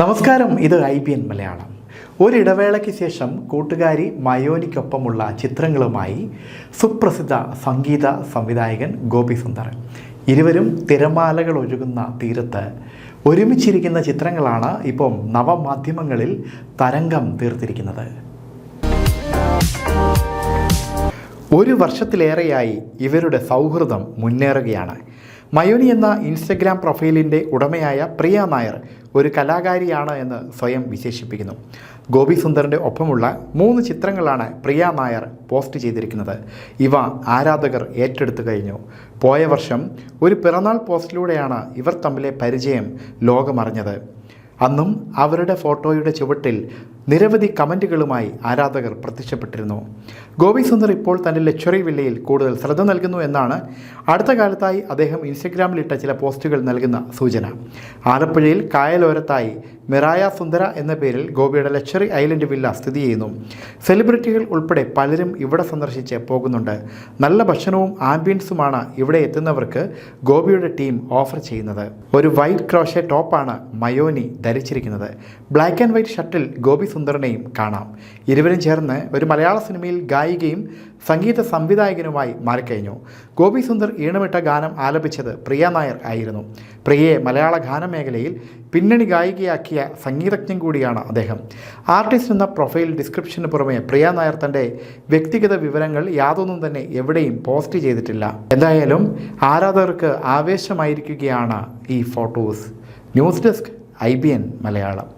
നമസ്കാരം ഇത് I B N Malayalam. ഒരിടവേളയ്ക്ക് ശേഷം കൂട്ടുകാരി മയോനിക്കൊപ്പമുള്ള ചിത്രങ്ങളുമായി സുപ്രസിദ്ധ സംഗീത സംവിധായകൻ ഗോപി സുന്ദർ ഇരുവരും തിരമാലകൾ ഒഴുകുന്ന തീരത്ത് ഒരുമിച്ചിരിക്കുന്ന ചിത്രങ്ങളാണ് ഇപ്പം നവമാധ്യമങ്ങളിൽ തരംഗം തീർത്തിരിക്കുന്നത്. ഒരു വർഷത്തിലേറെയായി ഇവരുടെ സൗഹൃദം മുന്നേറുകയാണ്. മയോനി എന്ന ഇൻസ്റ്റഗ്രാം പ്രൊഫൈലിന്റെ ഉടമയായ പ്രിയ നായർ ഒരു കലാകാരിയാണ് എന്ന് സ്വയം വിശേഷിപ്പിക്കുന്നു. ഗോപി സുന്ദറിന്റെ ഒപ്പമുള്ള മൂന്ന് ചിത്രങ്ങളാണ് പ്രിയ നായർ പോസ്റ്റ് ചെയ്തിരിക്കുന്നത്. ഇവ ആരാധകർ ഏറ്റെടുത്തു കഴിഞ്ഞു. പോയ വർഷം ഒരു പിറന്നാൾ പോസ്റ്റിലൂടെയാണ് ഇവർ തമ്മിലെ പരിചയം ലോകമറിഞ്ഞത്. അന്നും അവരുടെ ഫോട്ടോയുടെ ചുവട്ടിൽ നിരവധി കമന്റുകളുമായി ആരാധകർ പ്രത്യക്ഷപ്പെട്ടിരുന്നു. ഗോപി സുന്ദർ ഇപ്പോൾ തന്റെ ലക്ഷറി വില്ലയിൽ കൂടുതൽ ശ്രദ്ധ നൽകുന്നു എന്നാണ് അടുത്ത കാലത്തായി അദ്ദേഹം ഇൻസ്റ്റഗ്രാമിലിട്ട ചില പോസ്റ്റുകൾ നൽകുന്ന സൂചന. ആലപ്പുഴയിൽ കായലോരത്തായി മിറായ സുന്ദര എന്ന പേരിൽ ഗോപിയുടെ ലക്ഷറി ഐലൻഡ് വില്ല സ്ഥിതി ചെയ്യുന്നു. സെലിബ്രിറ്റികൾ ഉൾപ്പെടെ പലരും ഇവിടെ സന്ദർശിച്ച് പോകുന്നുണ്ട്. നല്ല ഭക്ഷണവും ആംബിയൻസുമാണ് ഇവിടെ എത്തുന്നവർക്ക് ഗോപിയുടെ ടീം ഓഫർ ചെയ്യുന്നത്. ഒരു വൈറ്റ് ക്രോഷെ ടോപ്പാണ് മയോനി ധരിച്ചിരിക്കുന്നത്. ബ്ലാക്ക് ആൻഡ് വൈറ്റ് ഷർട്ടിൽ ഗോപി സുന്ദറിനെയും കാണാം. ഇരുവരും ചേർന്ന് ഒരു മലയാള സിനിമയിൽ ഗായികയും സംഗീത സംവിധായകനുമായി മാറിക്കഴിഞ്ഞു. ഗോപി സുന്ദർ ഈണമിട്ട ഗാനം ആലപിച്ചത് പ്രിയ നായർ ആയിരുന്നു. പ്രിയയെ മലയാള ഗാനമേഖലയിൽ പിന്നണി ഗായികയാക്കിയ സംഗീതജ്ഞൻ കൂടിയാണ് അദ്ദേഹം. ആർട്ടിസ്റ്റ് എന്ന പ്രൊഫൈൽ ഡിസ്ക്രിപ്ഷന് പുറമെ പ്രിയ നായർ തന്റെ വ്യക്തിഗത വിവരങ്ങൾ യാതൊന്നും തന്നെ എവിടെയും പോസ്റ്റ് ചെയ്തിട്ടില്ല. എന്തായാലും ആരാധകർക്ക് ആവേശമായിരിക്കുകയാണ് ഈ photos. News desk I B N Malayalam.